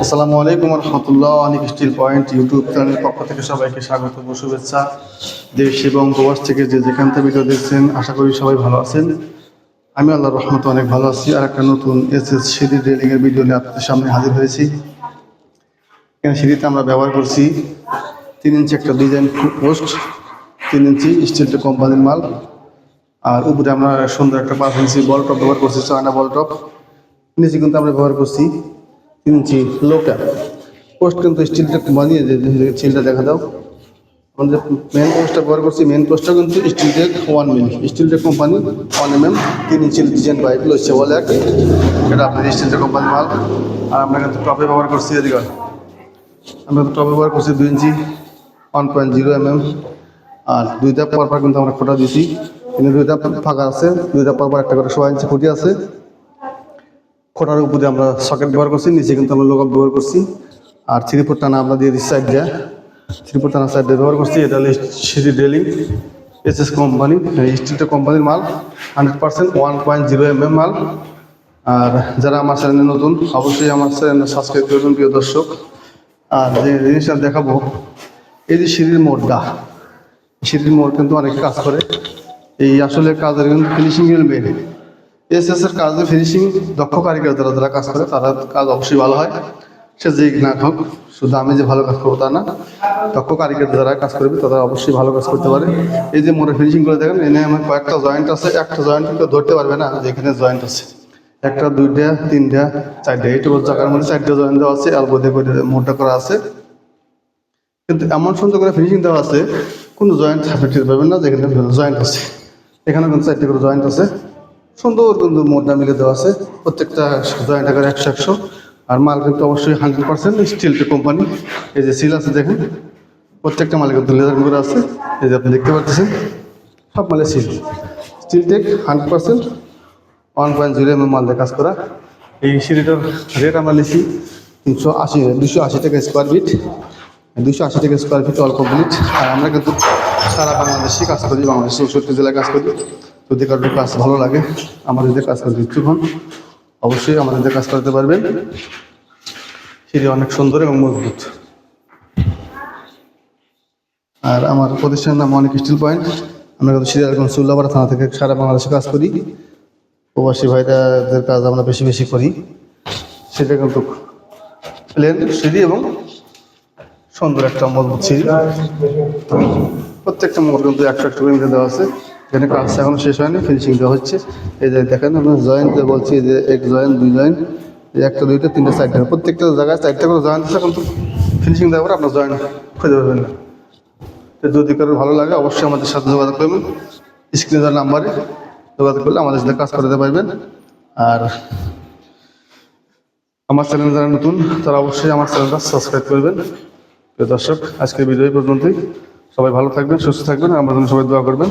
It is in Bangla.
আসসালামু অনেক স্টিল পয়েন্ট ইউটিউব পক্ষ থেকে সবাইকে স্বাগত দেশ এবং থেকে যে যেখান থেকে ভিডিও দেখছেন, আশা করি সবাই ভালো আছেন। আমি আল্লাহর রহমতে অনেক ভালো আছি আর একটা নতুন এস এস ভিডিও নিয়ে আপনাদের সামনে হাজির হয়েছি। এখানে সিঁড়িতে আমরা ব্যবহার করছি তিন ইঞ্চি একটা ডিজাইন পোস্ট তিন ইঞ্চি স্টিল কোম্পানির মাল। আর উপরে আমরা সুন্দর একটা ইঞ্চি বল টপ ব্যবহার করছি, চায়না বল টপ নিচে কিন্তু আমরা ব্যবহার করছি তিন ইঞ্চি লোটা পোস্ট কিন্তু স্টিলটা বানিয়ে যে চিলটা দেখা দাও। আমাদের মেন পোস্টটা ব্যবহার করছি মেন পোস্টটা কিন্তু steel tech one milli steel tech company one M M তিন ইঞ্চি ডিজাইন পাইপ লইছে বলে আর কি এটা আপনাদের স্টিল টেক কোম্পানির মাল। আর আমরা কিন্তু টপে ব্যবহার করছি এদিকে। আমরা টপে ব্যবহার করছি দুই inch one point zero M M আর দুই ধাপ পর পর কিন্তু আমরা খোটা দিছি কিন্তু দুই ধাপ ফাঁকা আছে, দুই ধাপ পর পর একটা করে সোয়া ইঞ্চি খুঁটি আছে। খোটার উপরে আমরা সকেট ব্যবহার করছি, নিচে কিন্তু আমরা লোক ব্যবহার করছি। আর থ্রি ফুট টানা আমরা দিয়ে দিচ্ছি সাইড দিয়ে। থ্রি ফুট টানা সাইড ব্যবহার করছি, এটা হলো সিটি ডেলিং এস এস কোম্পানি স্টিলটা কোম্পানির মাল hundred percent one point zero M M মাল। আর যারা আমার চ্যানেলে নতুন, অবশ্যই আমার চ্যানেল সাবস্ক্রাইব করবেন, প্রিয় দর্শক। আর যে জিনিসটা দেখাবো, এই যে সিঁড়ির মোড়টা সিঁড়ির মোড় কিন্তু অনেক কাজ করে। এই আসলে কাজের কিন্তু ফিনিশিং মেন এস এস এর কাজে ফিনিশিং দক্ষ কারিগর যারা যারা কাজ করে, তারা কাজ অবশ্যই ভালো হয়। সে যে না হোক, শুধু আমি যে ভালো কাজ করব তা না, দক্ষ কারিগর যারা কাজ করবে, তারা অবশ্যই ভালো কাজ করতে পারে। এই যে মোড়ে ফিনিশিং করে দেখেন, এনে আমার কয়েকটা জয়েন্ট আছে, একটা জয়েন্ট কেউ ধরতে পারবে না যে এখানে জয়েন্ট আছে। একটা, দুইটা, তিনটা, চারটা এইটুকু জায়গার মধ্যে চারটা জয়েন্ট দেওয়া আছে আর বোধে করে মোড়টা করা আছে। কিন্তু এমন সুন্দর করে ফিনিশিং দেওয়া আছে, কোনো জয়েন্ট সাপেক্ষে পাবেন না, যেখানে জয়েন্ট আছে। এখানে কিন্তু চারটে করে জয়েন্ট আছে। সুন্দর কিন্তু মোটা মিলে দেওয়া আছে। প্রত্যেকটা জয়েন্ট আকার একশো একশো। আর মাল কিন্তু অবশ্যই হান্ড্রেড পার্সেন্ট স্টিলটা কোম্পানি এই যে সিল আছে দেখেন। প্রত্যেকটা মালে কিন্তু লেজার করে আছে। এই যে আপনি দেখতে পাচ্ছেন, সব মালে seal steel tech hundred percent one point zero M মাল দিয়ে কাজ করা। এই সিঁড়িটার রেট আমরা নিচ্ছি তিনশো আশি দুশো আশি টাকা স্কোয়ার ফিট দুশো আশি টাকা স্কোয়ার ফিট অল কমপ্লিট আর আমরা কিন্তু সারা বাংলাদেশে কাজ করি, বাংলাদেশের চৌষট্টি জেলায় কাজ করি। যদি কারোর কাজ ভালো লাগে আমাদের যে কাজ করতে ইচ্ছুক হন, অবশ্যই আমাদের যে কাজ করতে পারবেন। সেটি অনেক সুন্দর এবং মজবুত। আর আমার প্রতিষ্ঠানের নাম অনেক স্টিল পয়েন্ট। আমরা কিন্তু সিরিয়ালগঞ্জ সুল্লাপাড়া থানা থেকে সারা বাংলাদেশে কাজ করি। প্রবাসী ভাইদের কাজ আমরা বেশি বেশি করি। সেটা কিন্তু প্লেন সিঁড়ি এবং সুন্দর একটা মজবুত সিঁড়ি। প্রত্যেকটা মোড় কিন্তু একশো একশো করে দেওয়া আছে। এখানে কাজ এখনও শেষ হয়নি ফিনিশিং দেওয়া হচ্ছে। এই যে দেখেন, আমরা জয়েন্ট বলছি যে এক জয়েন্ট দুই জয়েন্ট একটা, দুইটা, তিনটা, চারটা। প্রত্যেকটা জায়গায় চারটা করে জয়েন্ট আছে কিন্তু ফিনিশিং দেওয়ার পর আপনার জয়েন্ট খুঁজে পাবেন না। তো যদি কারও ভালো লাগে, অবশ্যই আমাদের সাথে যোগাযোগ করবেন। স্ক্রিনে দেওয়ার নাম্বারে যোগাযোগ করলে আমাদের সাথে কাজ করতে পারবেন। আর আমার চ্যানেল যারা নতুন, তারা অবশ্যই আমার চ্যানেলটা সাবস্ক্রাইব করবেন। প্রিয় দর্শক, আজকের ভিডিও পর্যন্তই। সবাই ভালো থাকবেন, সুস্থ থাকবেন আমার জন্য সবাই দোয়া করবেন।